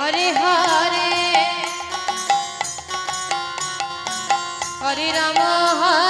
Hare Hare Hare Ram Hare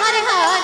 Hare Hare